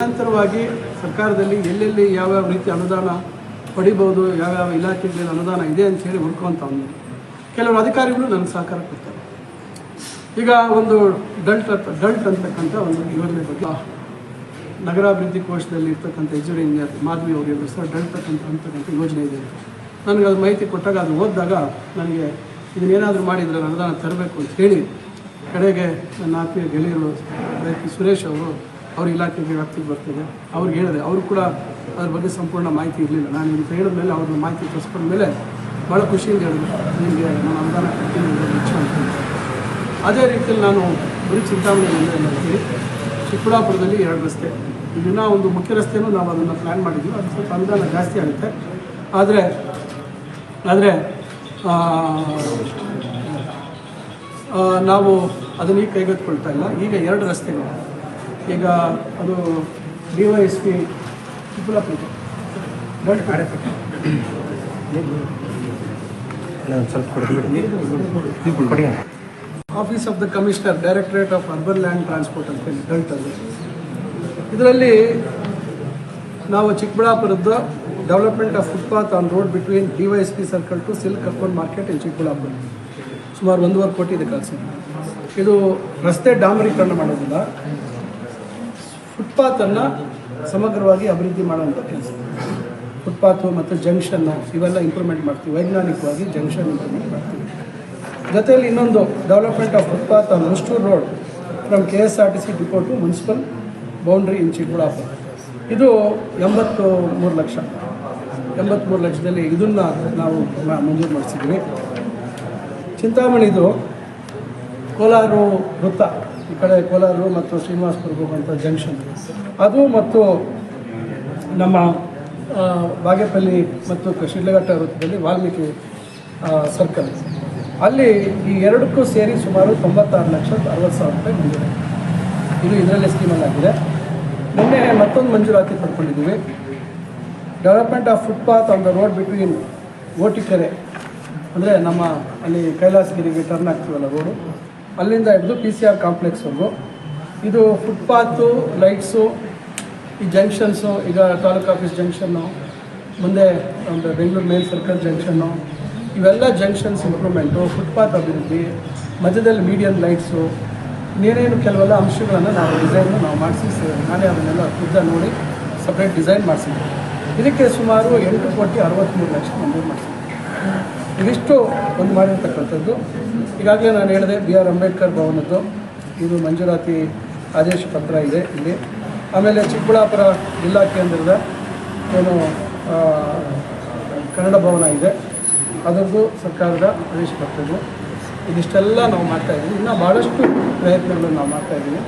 ನಿರಂತರವಾಗಿ ಸರ್ಕಾರದಲ್ಲಿ ಎಲ್ಲೆಲ್ಲಿ ಯಾವ್ಯಾವ ರೀತಿ ಅನುದಾನ ಪಡಿಬೋದು ಯಾವ್ಯಾವ ಇಲಾಖೆಗಳಲ್ಲಿ ಅನುದಾನ ಇದೆ ಅಂತ ಹೇಳಿ ಹುಡ್ಕೊಂತ ಒಂದು ಕೆಲವರು ಅಧಿಕಾರಿಗಳು ನನಗೆ ಸಹಕಾರ ಕೊಡ್ತಾರೆ. ಈಗ ಒಂದು ಡಲ್ಟ್ ಡಲ್ಟ್ ಅಂತಕ್ಕಂಥ ಒಂದು ಯೋಜನೆ ಬಗ್ಗೆ ನಗರಾಭಿವೃದ್ಧಿ ಕೋಶದಲ್ಲಿ ಇರ್ತಕ್ಕಂಥ ಎಜುರಿ ಇಂಜಿನಿಯರ್ ಮಾಧವಿ ಅವರಿಗೆ ಸರ್ ಡಲ್ಟ್ ಅಂತ ಅಂತಕ್ಕಂಥ ಯೋಜನೆ ಇದೆ ನನಗೆ ಅದು ಮಾಹಿತಿ ಕೊಟ್ಟಾಗ ಅದು ಓದಿದಾಗ ನನಗೆ ಇದನ್ನೇನಾದರೂ ಮಾಡಿದರೆ ಅನುದಾನ ತರಬೇಕು ಅಂತ ಹೇಳಿ ಕಡೆಗೆ ನನ್ನ ಆತ್ಮೀಯ ಗೆಳೆಯರು ಸುರೇಶ್ ಅವರು ಅವ್ರ ಇಲಾಖೆಗೆ ವ್ಯಾಪ್ತಿಗೆ ಬರ್ತದೆ. ಅವ್ರಿಗೆ ಹೇಳಿದೆ ಅವರು ಕೂಡ ಅದ್ರ ಬಗ್ಗೆ ಸಂಪೂರ್ಣ ಮಾಹಿತಿ ಇರಲಿಲ್ಲ. ನಾನು ಹೇಳಿದ ಮೇಲೆ ಅವ್ರನ್ನ ಮಾಹಿತಿ ತಿಳಿಸ್ಕೊಂಡ ಮೇಲೆ ಭಾಳ ಖುಷಿಯಿಂದ ಹೇಳಿದ್ರು. ನಿಮಗೆ ನಾನು ಅನುದಾನ ಕೊಡ್ತೀನಿ. ಅದೇ ರೀತಿಯಲ್ಲಿ ನಾನು ಬರೀ ಚಿಂತಾಮಣಿ ಮಾಡ್ತೀನಿ ಚಿಕ್ಕಬಳ್ಳಾಪುರದಲ್ಲಿ ಎರಡು ರಸ್ತೆ. ಇದನ್ನ ಒಂದು ಮುಖ್ಯ ರಸ್ತೆಯೂ ನಾವು ಅದನ್ನು ಪ್ಲ್ಯಾನ್ ಮಾಡಿದ್ವಿ. ಅದು ಸ್ವಲ್ಪ ಅನುದಾನ ಜಾಸ್ತಿ ಆಗುತ್ತೆ. ಆದರೆ ಆದರೆ ನಾವು ಅದನ್ನು ಈಗ ಕೈಗೆತ್ತಿಕೊಳ್ತಾ ಇಲ್ಲ. ಈಗ ಎರಡು ರಸ್ತೆಗಳು ಈಗ ಅದು D Y S P office of the commissioner directorate of urban land transport ಅಂತ ಹೇಳಿ ಹೇಳ್ತಾರೆ ಇದರಲ್ಲಿ ನಾವು ಚಿಕ್ಕಬಳ್ಳಾಪುರದ development of footpath on road between D Y S P circle to silk urban market in Chikkaballapura. ಸುಮಾರು ಒಂದೂವರೆ ಕೋಟಿ ಇದೆ ಕಾಸು. ಇದು ರಸ್ತೆ ಡಾಮರೀಕರಣ ಮಾಡೋದಿಲ್ಲ ಫುಟ್ಪಾತನ್ನು ಸಮಗ್ರವಾಗಿ ಅಭಿವೃದ್ಧಿ ಮಾಡುವಂಥ ಕೆಲಸ. ಫುಟ್ಪಾತು ಮತ್ತು ಜಂಕ್ಷನ್ನು ಇವೆಲ್ಲ ಇಂಪ್ರೂವ್ಮೆಂಟ್ ಮಾಡ್ತೀವಿ, ವೈಜ್ಞಾನಿಕವಾಗಿ ಜಂಕ್ಷನ್ ಇಂಪ್ರೂವ್ಮೆಂಟ್ ಮಾಡ್ತೀವಿ. ಜೊತೆಯಲ್ಲಿ ಇನ್ನೊಂದು development of footpath on road from K S R T C depot to municipal boundary in Chikkaballapura ಇದು ಎಂಬತ್ತು ಮೂರು ಲಕ್ಷ. ಎಂಬತ್ತ್ಮೂರು ಲಕ್ಷದಲ್ಲಿ ಇದನ್ನು ನಾವು ಮಂಜೂರು ಮಾಡಿಸಿದ್ದೀವಿ. ಚಿಂತಾಮಣಿದು ಕೋಲಾರು ವೃತ್ತ. ಈ ಕಡೆ ಕೋಲಾರು ಮತ್ತು ಶ್ರೀನಿವಾಸಪುರಕ್ಕೆ ಹೋಗುವಂಥ ಜಂಕ್ಷನ್ ಅದು ಮತ್ತು ನಮ್ಮ ಬಾಗೇಪಲ್ಲಿ ಮತ್ತು ಶಿಡ್ಲಘಟ್ಟ ವೃತ್ತದಲ್ಲಿ ವಾಲ್ಮೀಕಿ ಸರ್ಕಲ್ ಅಲ್ಲಿ ಈ ಎರಡಕ್ಕೂ ಸೇರಿ ಸುಮಾರು ತೊಂಬತ್ತಾರು ಲಕ್ಷ ಅರವತ್ತು ಸಾವಿರ ರೂಪಾಯಿ ಮಂಜೂರು ಇದು ಇದರಲ್ಲೇ ಸ್ಕೀಮಲ್ಲಾಗಿದೆ ನಿನ್ನೆ ಮತ್ತೊಂದು ಮಂಜೂರಾತಿ ಪಡ್ಕೊಂಡಿದ್ದೀವಿ. Development of footpath on the road between Otikere ಅಂದರೆ ನಮ್ಮ ಅಲ್ಲಿ ಕೈಲಾಸಗಿರಿಗೆ ಟರ್ನ್ ಆಗ್ತೀವಲ್ಲ ರೋಡು ಅಲ್ಲಿಂದ ಹಿಡಿದು ಪಿ ಸಿ ಆರ್ ಕಾಂಪ್ಲೆಕ್ಸ್ವರೆಗೂ ಇದು ಫುಟ್ಪಾತು ಲೈಟ್ಸು ಈ ಜಂಕ್ಷನ್ಸು ಈಗ ತಾಲೂಕು ಆಫೀಸ್ ಜಂಕ್ಷನ್ನು ಮುಂದೆ ಒಂದು ಬೆಂಗಳೂರು ಮೇಲ್ ಸರ್ಕಲ್ ಜಂಕ್ಷನ್ನು ಇವೆಲ್ಲ ಜಂಕ್ಷನ್ಸ್ ಇಂಪ್ರೂವ್ಮೆಂಟು ಫುಟ್ಪಾತ್ ಅಭಿವೃದ್ಧಿ, ಮಧ್ಯದಲ್ಲಿ ಮೀಡಿಯಂ ಲೈಟ್ಸು ಇನ್ನೇನೇನು ಕೆಲವೆಲ್ಲ ಅಂಶಗಳನ್ನು ನಾವು ಡಿಸೈನ್ ನಾವು ಮಾಡಿಸಿ ನಾನೇ ಅದನ್ನೆಲ್ಲ ಖುದ್ದ ನೋಡಿ ಸಪ್ರೇಟ್ ಡಿಸೈನ್ ಮಾಡಿಸಿದ್ದೆ ಇದಕ್ಕೆ ಸುಮಾರು ಎಂಟು ಕೋಟಿ ಅರವತ್ತ್ಮೂರು ಲಕ್ಷ ಮಂಜೂರು ಮಾಡಿಸಿದ್ವಿ ಇದಿಷ್ಟು ಒಂದು ಮಾಡಿರ್ತಕ್ಕಂಥದ್ದು. ಈಗಾಗಲೇ ನಾನು ಹೇಳಿದೆ ಬಿ ಆರ್ ಅಂಬೇಡ್ಕರ್ ಭವನದ್ದು. ಇದು ಮಂಜೂರಾತಿ ಆದೇಶ ಪತ್ರ ಇದೆ ಇಲ್ಲಿ. ಆಮೇಲೆ ಚಿಕ್ಕಬಳ್ಳಾಪುರ ಜಿಲ್ಲಾ ಕೇಂದ್ರದ ಏನು ಕನ್ನಡ ಭವನ ಇದೆ. ಅದರದ್ದು ಸರ್ಕಾರದ ಆದೇಶ ಪತ್ರ ಇದೆ ಇದಿಷ್ಟೆಲ್ಲ ನಾವು ಮಾಡ್ತಾಯಿದ್ದೀವಿ ಇನ್ನೂ ಭಾಳಷ್ಟು ಪ್ರಯತ್ನಗಳನ್ನು ನಾವು ಮಾಡ್ತಾಯಿದ್ದೀವಿ